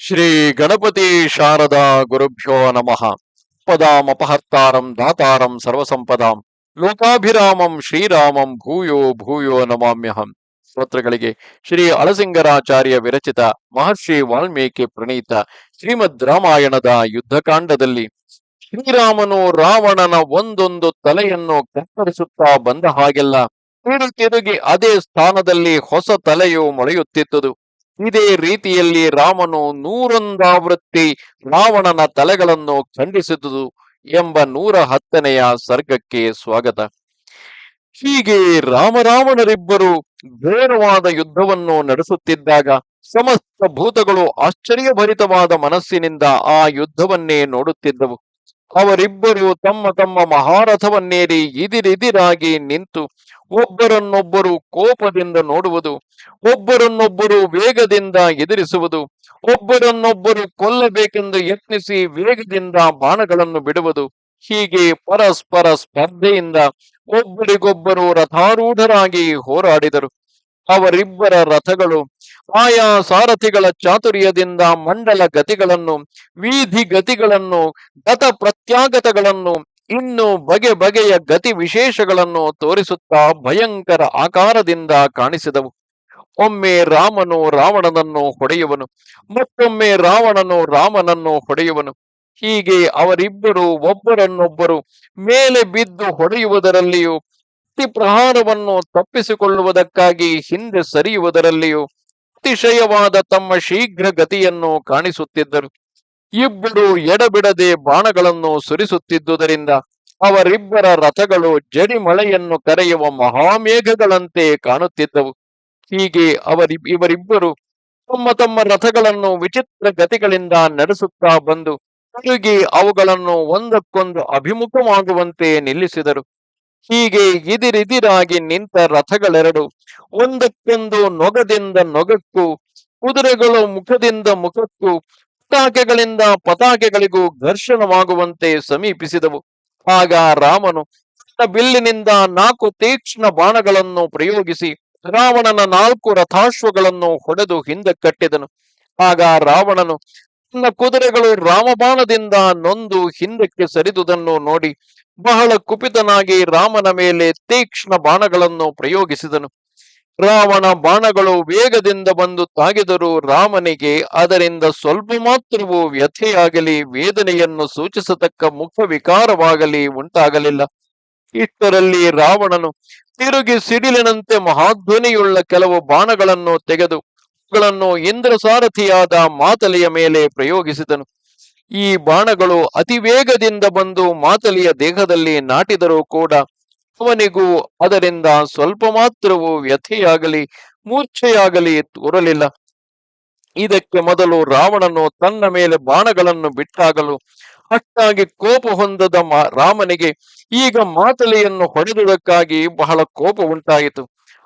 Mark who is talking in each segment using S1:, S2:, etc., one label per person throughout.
S1: ಶ್ರೀ ಗಣಪತಿ ಶಾರದಾ ಗುರುಭ್ಯೋ ನಮಃ. ಪದಾಮಪಹರ್ತಾರಂ ದಾತಾರಂ ಸರ್ವಸಂಪದಾಂ. ಲೋಕಾಭಿರಾಮಂ ಶ್ರೀರಾಮಂ ಭೂಯೋ ಭೂಯೋ ನಮಾಮ್ಯಹಂ. ಸ್ತೋತ್ರಗಳಿಗೆ ಶ್ರೀ ಅಳಸಿಂಗರಾಚಾರ್ಯ ವಿರಚಿತ ಮಹರ್ಷಿ ವಾಲ್ಮೀಕಿ ಪ್ರಣೀತ ಶ್ರೀಮದ್ ರಾಮಾಯಣದ ಯುದ್ಧಕಾಂಡದಲ್ಲಿ ಶ್ರೀರಾಮನು ರಾವಣನ ಒಂದೊಂದು ತಲೆಯನ್ನು ಕತ್ತರಿಸುತ್ತಾ ಬಂದ ಹಾಗೆಲ್ಲ ತಿರುಗಿ ಅದೇ ಸ್ಥಾನದಲ್ಲಿ ಹೊಸ ತಲೆಯು ಮೊಳೆಯುತ್ತಿದ್ದುದು ಇದೇ ರೀತಿಯಲ್ಲಿ ರಾಮನು ನೂರೊಂದಾವೃತ್ತಿ ರಾವಣನ ತಲೆಗಳನ್ನು ಖಂಡಿಸಿದುದು ಎಂಬ ನೂರ ಹತ್ತನೆಯ ಸರ್ಗಕ್ಕೆ ಸ್ವಾಗತ. ಹೀಗೆ ರಾಮರಾವಣರಿಬ್ಬರು ಘೋರವಾದ ಯುದ್ಧವನ್ನು ನಡೆಸುತ್ತಿದ್ದಾಗ ಸಮಸ್ತ ಭೂತಗಳು ಆಶ್ಚರ್ಯಭರಿತವಾದ ಮನಸ್ಸಿನಿಂದ ಆ ಯುದ್ಧವನ್ನೇ ನೋಡುತ್ತಿದ್ದವು. ಅವರಿಬ್ಬರು ತಮ್ಮ ತಮ್ಮ ಮಹಾರಥವನ್ನೇರಿ ಇದಿರಿದಿರಾಗಿ ನಿಂತು ಒಬ್ಬರನ್ನೊಬ್ಬರು ಕೋಪದಿಂದ ನೋಡುವುದು, ಒಬ್ಬರನ್ನೊಬ್ಬರು ವೇಗದಿಂದ ಎದುರಿಸುವುದು, ಒಬ್ಬರನ್ನೊಬ್ಬರು ಕೊಲ್ಲಬೇಕೆಂದು ಯತ್ನಿಸಿ ವೇಗದಿಂದ ಬಾಣಗಳನ್ನು ಬಿಡುವುದು, ಹೀಗೆ ಪರಸ್ಪರ ಸ್ಪರ್ಧೆಯಿಂದ ಒಬ್ಬರಿಗೊಬ್ಬರು ರಥಾರೂಢರಾಗಿ ಹೋರಾಡಿದರು. ಅವರಿಬ್ಬರ ರಥಗಳು ಆಯಾ ಸಾರಥಿಗಳ ಚಾತುರ್ಯದಿಂದ ಮಂಡಲ ಗತಿಗಳನ್ನು, ವೀಧಿ ಗತಿಗಳನ್ನು, ಗತ ಪ್ರತ್ಯಾಗತಗಳನ್ನು, ಇನ್ನು ಬಗೆ ಬಗೆಯ ಗತಿ ವಿಶೇಷಗಳನ್ನು ತೋರಿಸುತ್ತಾ ಭಯಂಕರ ಆಕಾರದಿಂದ ಕಾಣಿಸಿದವು. ಒಮ್ಮೆ ರಾಮನು ರಾವಣನನ್ನು ಹೊಡೆಯುವನು, ಮತ್ತೊಮ್ಮೆ ರಾವಣನು ರಾಮನನ್ನು ಹೊಡೆಯುವನು. ಹೀಗೆ ಅವರಿಬ್ಬರು ಒಬ್ಬರನ್ನೊಬ್ಬರು ಮೇಲೆ ಬಿದ್ದು ಹೊಡೆಯುವುದರಲ್ಲಿಯೂ ಪ್ರತಿ ಪ್ರಹಾರವನ್ನು ತಪ್ಪಿಸಿಕೊಳ್ಳುವುದಕ್ಕಾಗಿ ಹಿಂದೆ ಸರಿಯುವುದರಲ್ಲಿಯೂ ಅತಿಶಯವಾದ ತಮ್ಮ ಶೀಘ್ರ ಗತಿಯನ್ನು ಕಾಣಿಸುತ್ತಿದ್ದರು. ಇಬ್ಬರು ಎಡಬಿಡದೆ ಬಾಣಗಳನ್ನು ಸುರಿಸುತ್ತಿದ್ದುದರಿಂದ ಅವರಿಬ್ಬರ ರಥಗಳು ಜಡಿಮಳೆಯನ್ನು ಕರೆಯುವ ಮಹಾಮೇಘಗಳಂತೆ ಕಾಣುತ್ತಿದ್ದವು. ಹೀಗೆ ಅವರಿ, ಇವರಿಬ್ಬರು ತಮ್ಮ ತಮ್ಮ ರಥಗಳನ್ನು ವಿಚಿತ್ರ ಗತಿಗಳಿಂದ ನಡೆಸುತ್ತಾ ಬಂದು ತಿರುಗಿ ಅವುಗಳನ್ನು ಒಂದಕ್ಕೊಂದು ಅಭಿಮುಖವಾಗುವಂತೆ ನಿಲ್ಲಿಸಿದರು. ಹೀಗೆ ಇದಿರಿದಿರಾಗಿ ನಿಂತ ರಥಗಳೆರಡು. ಒಂದಕ್ಕೆಂದು ನೊಗದಿಂದ ನೊಗಕ್ಕೂ, ಕುದುರೆಗಳು ಮುಖದಿಂದ ಮುಖಕ್ಕೂ ಪತಾಕೆಗಳಿಂದ ಪತಾಕೆಗಳಿಗೂ ಘರ್ಷಣವಾಗುವಂತೆ ಸಮೀಪಿಸಿದವು. ಆಗ ರಾಮನು ತನ್ನ ಬಿಲ್ಲಿನಿಂದ ನಾಲ್ಕು ತೀಕ್ಷ್ಣ ಬಾಣಗಳನ್ನು ಪ್ರಯೋಗಿಸಿ ರಾವಣನ ನಾಲ್ಕು ರಥಾಶ್ವಗಳನ್ನು ಹೊಡೆದು ಹಿಂದೆ ಕಟ್ಟಿದನು. ಆಗ ರಾವಣನು ತನ್ನ ಕುದುರೆಗಳು ರಾಮಬಾಣದಿಂದ ನೊಂದು ಹಿಂದಕ್ಕೆ ಸರಿದುದನ್ನು ನೋಡಿ ಬಹಳ ಕುಪಿತನಾಗಿ ರಾಮನ ಮೇಲೆ ತೀಕ್ಷ್ಣ ಬಾಣಗಳನ್ನು ಪ್ರಯೋಗಿಸಿದನು. ರಾವಣ ಬಾಣಗಳು ವೇಗದಿಂದ ಬಂದು ತಾಗಿದರೂ ರಾಮನಿಗೆ ಅದರಿಂದ ಸ್ವಲ್ಪ ಮಾತ್ರವೂ ವ್ಯಥೆಯಾಗಲಿ, ವೇದನೆಯನ್ನು ಸೂಚಿಸತಕ್ಕ ಮುಖ ವಿಕಾರವಾಗಲಿ ಉಂಟಾಗಲಿಲ್ಲ. ಇಷ್ಟರಲ್ಲಿ ರಾವಣನು ತಿರುಗಿ ಸಿಡಿಲಿನಂತೆ ಮಹಾಧ್ವನಿಯುಳ್ಳ ಕೆಲವು ಬಾಣಗಳನ್ನು ತೆಗೆದು ಅವುಗಳನ್ನು ಇಂದ್ರ ಸಾರಥಿಯಾದ ಮಾತಲಿಯ ಮೇಲೆ ಪ್ರಯೋಗಿಸಿದನು. ಈ ಬಾಣಗಳು ಅತಿ ವೇಗದಿಂದ ಬಂದು ಮಾತಲಿಯ ದೇಹದಲ್ಲಿ ನಾಟಿದರೂ ಕೂಡ ಅವನಿಗೂ ಅದರಿಂದ ಸ್ವಲ್ಪ ಮಾತ್ರವೂ ವ್ಯಥೆಯಾಗಲಿ, ಮೂರ್ಛೆಯಾಗಲಿ ತೋರಲಿಲ್ಲ. ಇದಕ್ಕೆ ಮೊದಲು ರಾವಣನು ತನ್ನ ಮೇಲೆ ಬಾಣಗಳನ್ನು ಬಿಟ್ಟಾಗಲು ಅಷ್ಟಾಗಿ ಕೋಪ ಹೊಂದದ ರಾಮನಿಗೆ ಈಗ ಮಾತಲೆಯನ್ನು ಹೊಡೆದುದಕ್ಕಾಗಿ ಬಹಳ ಕೋಪ ಉಂಟಾಯಿತು.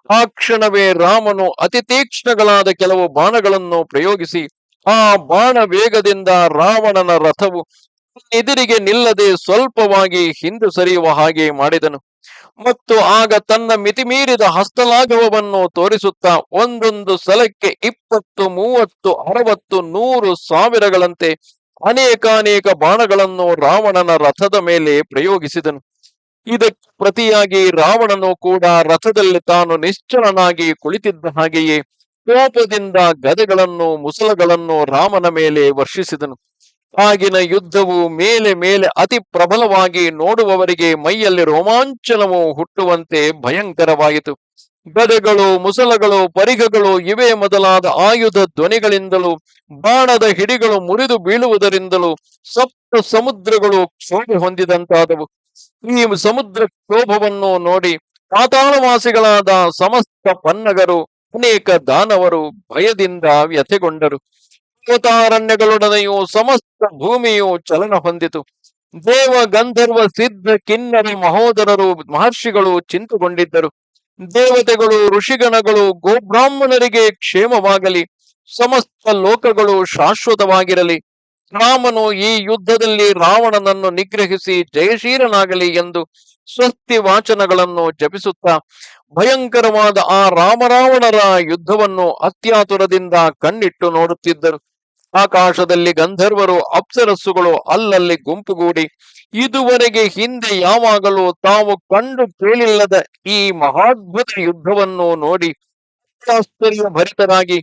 S1: ಆ ಕ್ಷಣವೇ ರಾಮನು ಅತಿ ತೀಕ್ಷ್ಣಗಳಾದ ಕೆಲವು ಬಾಣಗಳನ್ನು ಪ್ರಯೋಗಿಸಿ, ಆ ಬಾಣ ವೇಗದಿಂದ ರಾವಣನ ರಥವು ಎದುರಿಗೆ ನಿಲ್ಲದೆ ಸ್ವಲ್ಪವಾಗಿ ಹಿಂದೆ ಸರಿಯುವ ಹಾಗೆ ಮಾಡಿದನು. ಮತ್ತು ಆಗ ತನ್ನ ಮಿತಿಮೀರಿದ ಹಸ್ತಲಾಘವವನ್ನು ತೋರಿಸುತ್ತಾ ಒಂದೊಂದು ಸಲಕ್ಕೆ ಇಪ್ಪತ್ತು, ಮೂವತ್ತು, ಅರವತ್ತು, ನೂರು ಸಾವಿರಗಳಂತೆ ಅನೇಕಾನೇಕ ಬಾಣಗಳನ್ನು ರಾವಣನ ರಥದ ಮೇಲೆ ಪ್ರಯೋಗಿಸಿದನು. ಇದಕ್ಕೆ ಪ್ರತಿಯಾಗಿ ರಾವಣನು ಕೂಡ ರಥದಲ್ಲಿ ತಾನು ನಿಶ್ಚಲನಾಗಿ ಕುಳಿತಿದ್ದ ಹಾಗೆಯೇ ಕೋಪದಿಂದ ಗದೆಗಳನ್ನು, ಮುಸಲಗಳನ್ನು ರಾಮನ ಮೇಲೆ ವರ್ಷಿಸಿದನು. ಆಗಿನ ಯುದ್ಧವು ಮೇಲೆ ಮೇಲೆ ಅತಿ ಪ್ರಬಲವಾಗಿ ನೋಡುವವರಿಗೆ ಮೈಯಲ್ಲಿ ರೋಮಾಂಚನವು ಹುಟ್ಟುವಂತೆ ಭಯಂಕರವಾಯಿತು. ಗದೆಗಳು, ಮುಸಲಗಳು, ಪರಿಗಗಳು ಇವೇ ಮೊದಲಾದ ಆಯುಧ ಧ್ವನಿಗಳಿಂದಲೂ, ಬಾಣದ ಹಿಡಿಗಳು ಮುರಿದು ಬೀಳುವುದರಿಂದಲೂ ಸಪ್ತ ಸಮುದ್ರಗಳು ಕ್ಷೋಭೆ ಹೊಂದಿದಂತಾದವು. ಈ ಸಮುದ್ರ ಕ್ಷೋಭವನ್ನು ನೋಡಿ ಪಾತಾಳವಾಸಿಗಳಾದ ಸಮಸ್ತ ಪನ್ನಗರು, ಅನೇಕ ದಾನವರು ಭಯದಿಂದ ವ್ಯಥೆಗೊಂಡರು. ಪರ್ವತಾರಣ್ಯಗಳೊಡನೆಯೂ ಸಮಸ್ತ ಭೂಮಿಯು ಚಲನ ಹೊಂದಿತು. ದೇವ ಗಂಧರ್ವ ಸಿದ್ಧ ಕಿನ್ನರ ಮಹೋದರರು ಮಹರ್ಷಿಗಳು ಚಿಂತುಗೊಂಡಿದ್ದರು. ದೇವತೆಗಳು, ಋಷಿಗಣಗಳು, ಗೋಬ್ರಾಹ್ಮಣರಿಗೆ ಕ್ಷೇಮವಾಗಲಿ. ಸಮಸ್ತ ಲೋಕಗಳು ಶಾಶ್ವತವಾಗಿರಲಿ. ರಾಮನು ಈ ಯುದ್ಧದಲ್ಲಿ ರಾವಣನನ್ನು ನಿಗ್ರಹಿಸಿ ಜಯಶೀಲನಾಗಲಿ ಎಂದು ಸ್ವಸ್ತಿ ವಾಚನಗಳನ್ನು ಜಪಿಸುತ್ತಾ, ಭಯಂಕರವಾದ ಆ ರಾಮರಾವಣರ ಯುದ್ಧವನ್ನು ಅತ್ಯಾತುರದಿಂದ ಕಣ್ಣಿಟ್ಟು ನೋಡುತ್ತಿದ್ದರು. ಆಕಾಶದಲ್ಲಿ ಗಂಧರ್ವರು ಅಪ್ಸರಸ್ಸುಗಳು ಅಲ್ಲಲ್ಲಿ ಗುಂಪುಗೂಡಿ, ಇದುವರೆಗೆ ಹಿಂದೆ ಯಾವಾಗಲೂ ತಾವು ಕಂಡು ಕೇಳಿಲ್ಲದ ಈ ಮಹಾದ್ಭುತ ಯುದ್ಧವನ್ನು ನೋಡಿ ಭರಿತರಾಗಿ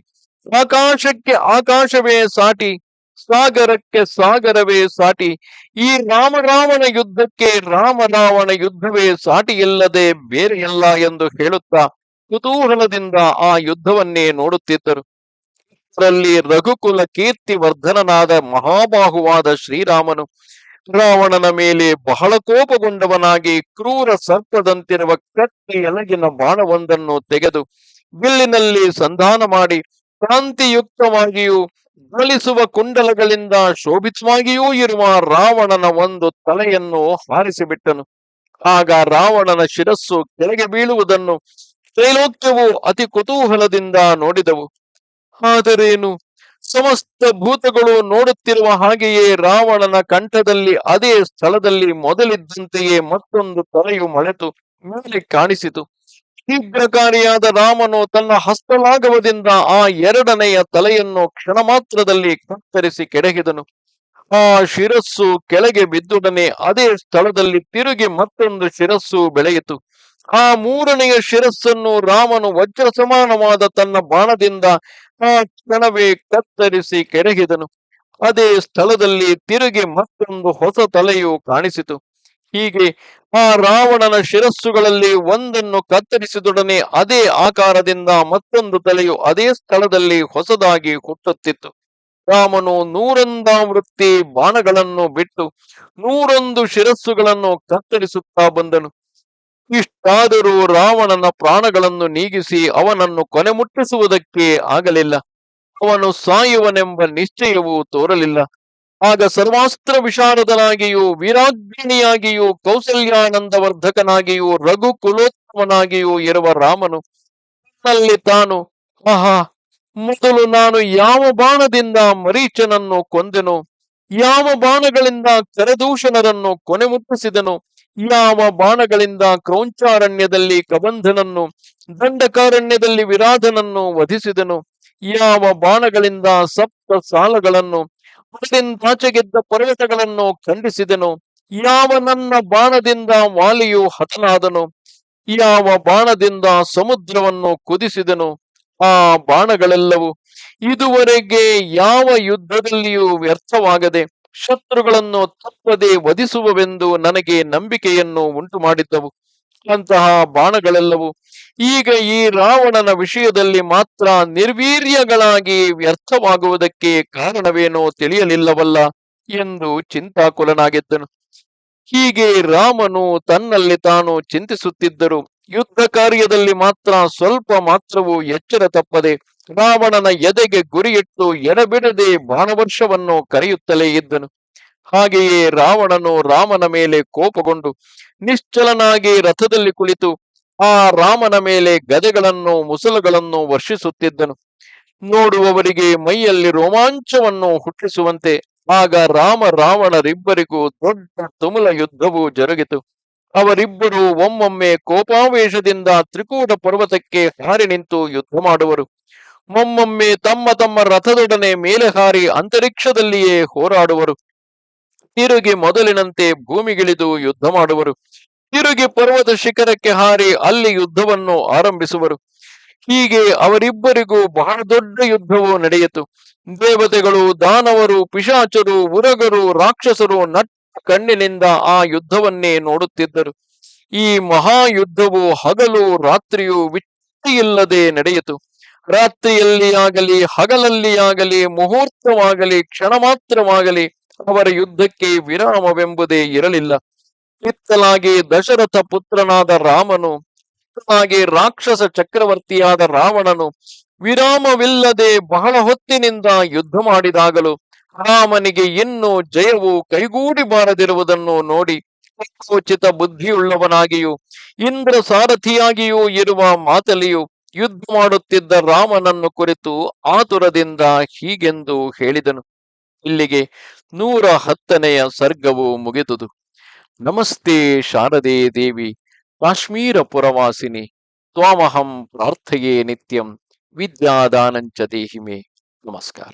S1: ಆಕಾಶಕ್ಕೆ ಆಕಾಶವೇ ಸಾಟಿ ಸಾಗರಕ್ಕೆ ಸಾಗರವೇ ಸಾಟಿ, ಈ ರಾಮರಾವಣ ಯುದ್ಧಕ್ಕೆ ರಾಮರಾವಣ ಯುದ್ಧವೇ ಸಾಟಿ ಇಲ್ಲದೆ ಬೇರೆ ಬೇರೆಯಲ್ಲ ಎಂದು ಹೇಳುತ್ತಾ ಕುತೂಹಲದಿಂದ ಆ ಯುದ್ಧವನ್ನೇ ನೋಡುತ್ತಿದ್ದರು. ಅದರಲ್ಲಿ ರಘುಕುಲ ಕೀರ್ತಿ ವರ್ಧನನಾದ ಮಹಾಬಾಹುವಾದ ಶ್ರೀರಾಮನು ರಾವಣನ ಮೇಲೆ ಬಹಳ ಕೋಪಗೊಂಡವನಾಗಿ ಕ್ರೂರ ಸರ್ಪದಂತಿರುವ ಕತ್ತಿ ಎಲಗಿನ ಬಾಣವೊಂದನ್ನು ತೆಗೆದು ಬಿಲ್ಲಿನಲ್ಲಿ ಸಂಧಾನ ಮಾಡಿ ಕಾಂತಿಯುಕ್ತವಾಗಿಯೂ ಜ್ವಲಿಸುವ ಕುಂಡಲಗಳಿಂದ ಶೋಭಿತವಾಗಿಯೂ ಇರುವ ರಾವಣನ ಒಂದು ತಲೆಯನ್ನು ಹಾರಿಸಿಬಿಟ್ಟನು. ಆಗ ರಾವಣನ ಶಿರಸ್ಸು ಕೆಳಗೆ ಬೀಳುವುದನ್ನು ತ್ರೈಲೋಕ್ಯವು ಅತಿ ಕುತೂಹಲದಿಂದ ನೋಡಿದವು. ಆದರೇನು? ಸಮಸ್ತ ಭೂತಗಳು ನೋಡುತ್ತಿರುವ ಹಾಗೆಯೇ ರಾವಣನ ಕಂಠದಲ್ಲಿ ಅದೇ ಸ್ಥಳದಲ್ಲಿ ಮೊದಲಿದ್ದಂತೆಯೇ ಮತ್ತೊಂದು ತಲೆಯು ಮಳೆತು ಮೇಲೆ ಕಾಣಿಸಿತು. ಶೀಘ್ರಕಾರಿಯಾದ ರಾಮನು ತನ್ನ ಹಸ್ತಲಾಘವದಿಂದ ಆ ಎರಡನೆಯ ತಲೆಯನ್ನು ಕ್ಷಣ ಮಾತ್ರದಲ್ಲಿ ಕತ್ತರಿಸಿ ಕೆಡಹಿದನು. ಆ ಶಿರಸ್ಸು ಕೆಳಗೆ ಬಿದ್ದುಡನೆ ಅದೇ ಸ್ಥಳದಲ್ಲಿ ತಿರುಗಿ ಮತ್ತೊಂದು ಶಿರಸ್ಸು ಬೆಳೆಯಿತು. ಆ ಮೂರನೆಯ ಶಿರಸ್ಸನ್ನು ರಾಮನು ವಜ್ರ ಸಮಾನವಾದ ತನ್ನ ಬಾಣದಿಂದ ಆ ಕ್ಷಣವೇ ಕತ್ತರಿಸಿ ಕೆಡಹಿದನು. ಅದೇ ಸ್ಥಳದಲ್ಲಿ ತಿರುಗಿ ಮತ್ತೊಂದು ಹೊಸ ತಲೆಯು ಕಾಣಿಸಿತು. ಹೀಗೆ ಆ ರಾವಣನ ಶಿರಸ್ಸುಗಳಲ್ಲಿ ಒಂದನ್ನು ಕತ್ತರಿಸಿದೊಡನೆ ಅದೇ ಆಕಾರದಿಂದ ಮತ್ತೊಂದು ತಲೆಯು ಅದೇ ಸ್ಥಳದಲ್ಲಿ ಹೊಸದಾಗಿ ಹುಟ್ಟುತ್ತಿತ್ತು. ರಾಮನು ನೂರೊಂದಾವೃತ್ತಿ ಬಾಣಗಳನ್ನು ಬಿಟ್ಟು ನೂರೊಂದು ಶಿರಸ್ಸುಗಳನ್ನು ಕತ್ತರಿಸುತ್ತಾ ಬಂದನು. ಇಷ್ಟಾದರೂ ರಾವಣನ ಪ್ರಾಣಗಳನ್ನು ನೀಗಿಸಿ ಅವನನ್ನು ಕೊನೆ ಮುಟ್ಟಿಸುವುದಕ್ಕೆ ಆಗಲಿಲ್ಲ. ಅವನು ಸಾಯುವನೆಂಬ ನಿಶ್ಚಯವೂ ತೋರಲಿಲ್ಲ. ಆಗ ಸರ್ವಾಸ್ತ್ರ ವಿಶಾರದನಾಗಿಯೂ ವೀರಾಗ್ನಿಯಾಗಿಯೂ ಕೌಸಲ್ಯಾನಂದವರ್ಧಕನಾಗಿಯೂ, ರಘು ಕುಲೋತ್ತಮನಾಗಿಯೂ ಇರುವ ರಾಮನು ಅಲ್ಲಿ ತಾನು, ಆಹಾ, ಮೊದಲು ನಾನು ಯಾವ ಬಾಣದಿಂದ ಮರೀಚನನ್ನು ಕೊಂದೆನು, ಯಾವ ಬಾಣಗಳಿಂದ ಕರದೂಷಣರನ್ನು ಕೊನೆ ಮುಟ್ಟಿಸಿದನು, ಯಾವ ಬಾಣಗಳಿಂದ ಕ್ರೌಂಚಾರಣ್ಯದಲ್ಲಿ ಕಬಂಧನನ್ನು, ದಂಡಕಾರಣ್ಯದಲ್ಲಿ ವಿರಾಧನನ್ನು ವಧಿಸಿದನು, ಯಾವ ಬಾಣಗಳಿಂದ ಸಪ್ತ ಸಾಲಗಳನ್ನು ಗೆದ್ದ ಪರ್ವತಗಳನ್ನು ಖಂಡಿಸಿದನು. ಯಾವ ನನ್ನ ಬಾಣದಿಂದ ವಾಲಿಯು ಹತನಾದನು, ಯಾವ ಬಾಣದಿಂದ ಸಮುದ್ರವನ್ನು ಕುದಿಸಿದನು, ಆ ಬಾಣಗಳೆಲ್ಲವೂ ಇದುವರೆಗೆ ಯಾವ ಯುದ್ಧದಲ್ಲಿಯೂ ವ್ಯರ್ಥವಾಗದೆ ಶತ್ರುಗಳನ್ನು ತಪ್ಪದೆ ವಧಿಸುವವೆಂದು ನನಗೆ ನಂಬಿಕೆಯನ್ನು ಉಂಟು ಮಾಡಿದ್ದವು ಅಂತಹ ಬಾಣಗಳೆಲ್ಲವೂ ಈಗ ಈ ರಾವಣನ ವಿಷಯದಲ್ಲಿ ಮಾತ್ರ ನಿರ್ವೀರ್ಯಗಳಾಗಿ ವ್ಯರ್ಥವಾಗುವುದಕ್ಕೆ ಕಾರಣವೇನೋ ತಿಳಿಯಲಿಲ್ಲವಲ್ಲ ಎಂದು ಚಿಂತಾಕುಲನಾಗಿದ್ದನು. ಹೀಗೆ ರಾಮನು ತನ್ನಲ್ಲಿ ತಾನು ಚಿಂತಿಸುತ್ತಿದ್ದರು ಯುದ್ಧ ಕಾರ್ಯದಲ್ಲಿ ಮಾತ್ರ ಸ್ವಲ್ಪ ಮಾತ್ರವೂ ಎಚ್ಚರ ತಪ್ಪದೆ ರಾವಣನ ಎದೆಗೆ ಗುರಿಯಿಟ್ಟು ಎಡಬಿಡದೆ ಬಾಣವರ್ಷವನ್ನು ಕರೆಯುತ್ತಲೇ ಇದ್ದನು. ಹಾಗೆಯೇ ರಾವಣನು ರಾಮನ ಮೇಲೆ ಕೋಪಗೊಂಡು ನಿಶ್ಚಲನಾಗಿ ರಥದಲ್ಲಿ ಕುಳಿತು ಆ ರಾಮನ ಮೇಲೆ ಗದೆಗಳನ್ನು, ಮುಸಲುಗಳನ್ನು ವರ್ಷಿಸುತ್ತಿದ್ದನು. ನೋಡುವವರಿಗೆ ಮೈಯಲ್ಲಿ ರೋಮಾಂಚವನ್ನು ಹುಟ್ಟಿಸುವಂತೆ ಆಗ ರಾಮ ರಾವಣರಿಬ್ಬರಿಗೂ ದೊಡ್ಡ ತುಮುಲ ಯುದ್ಧವು ಜರುಗಿತು. ಅವರಿಬ್ಬರು ಒಮ್ಮೊಮ್ಮೆ ಕೋಪಾವೇಶದಿಂದ ತ್ರಿಕೂಟ ಪರ್ವತಕ್ಕೆ ಹಾರಿ ನಿಂತು ಯುದ್ಧ ಮಾಡುವರು. ಒಮ್ಮೊಮ್ಮೆ ತಮ್ಮ ತಮ್ಮ ರಥದೊಡನೆ ಮೇಲೆ ಹಾರಿ ಅಂತರಿಕ್ಷದಲ್ಲಿಯೇ ಹೋರಾಡುವರು. ತಿರುಗಿ ಮೊದಲಿನಂತೆ ಭೂಮಿಗಿಳಿದು ಯುದ್ಧ ಮಾಡುವರು. ತಿರುಗಿ ಪರ್ವತ ಶಿಖರಕ್ಕೆ ಹಾರಿ ಅಲ್ಲಿ ಯುದ್ಧವನ್ನು ಆರಂಭಿಸುವರು. ಹೀಗೆ ಅವರಿಬ್ಬರಿಗೂ ಬಹಳ ದೊಡ್ಡ ಯುದ್ಧವು ನಡೆಯಿತು. ದೇವತೆಗಳು, ದಾನವರು, ಪಿಶಾಚರು, ಉರಗರು, ರಾಕ್ಷಸರು ನಟ್ಟ ಕಣ್ಣಿನಿಂದ ಆ ಯುದ್ಧವನ್ನೇ ನೋಡುತ್ತಿದ್ದರು. ಈ ಮಹಾಯುದ್ಧವು ಹಗಲು ರಾತ್ರಿಯು ವಿಚ್ಛಿಲ್ಲದೆ ನಡೆಯಿತು. ರಾತ್ರಿಯಲ್ಲಿ ಆಗಲಿ ಹಗಲಲ್ಲಿ ಆಗಲಿ ಮುಹೂರ್ತವಾಗಲಿ ಕ್ಷಣ ಮಾತ್ರವಾಗಲಿ ಅವರ ಯುದ್ಧಕ್ಕೆ ವಿರಾಮವೆಂಬುದೇ ಇರಲಿಲ್ಲ. ಇತ್ತಲಾಗಿ ದಶರಥ ಪುತ್ರನಾದ ರಾಮನು ಇತ್ತಲಾಗಿ ರಾಕ್ಷಸ ಚಕ್ರವರ್ತಿಯಾದ ರಾವಣನು ವಿರಾಮವಿಲ್ಲದೆ ಬಹಳ ಹೊತ್ತಿನಿಂದ ಯುದ್ಧ ಮಾಡಿದಾಗಲೂ ರಾಮನಿಗೆ ಇನ್ನೂ ಜಯವು ಕೈಗೂಡಿ ಬಾರದಿರುವುದನ್ನು ನೋಡಿ ಉಚಿತ ಬುದ್ಧಿಯುಳ್ಳವನಾಗಿಯೂ ಇಂದ್ರ ಸಾರಥಿಯಾಗಿಯೂ ಇರುವ ಮಾತಲಿಯು ಯುದ್ಧ ಮಾಡುತ್ತಿದ್ದ ರಾಮನನ್ನು ಕುರಿತು ಆತುರದಿಂದ ಹೀಗೆಂದು ಹೇಳಿದನು. ಇಲ್ಲಿಗೆ ನೂರ ಹತ್ತನೆಯ ಸರ್ಗವು ಮುಗಿದುದು. ನಮಸ್ತೆ ಶಾರದೆ ದೇವಿ ಕಾಶ್ಮೀರ ಪುರವಾಸಿನಿ ತ್ವಾಮಹಂ ಪ್ರಾರ್ಥೆಯೇ ನಿತ್ಯಂ, ವಿದ್ಯಾದಾನಂಚ ದೇಹಿಮೆ. ನಮಸ್ಕಾರ.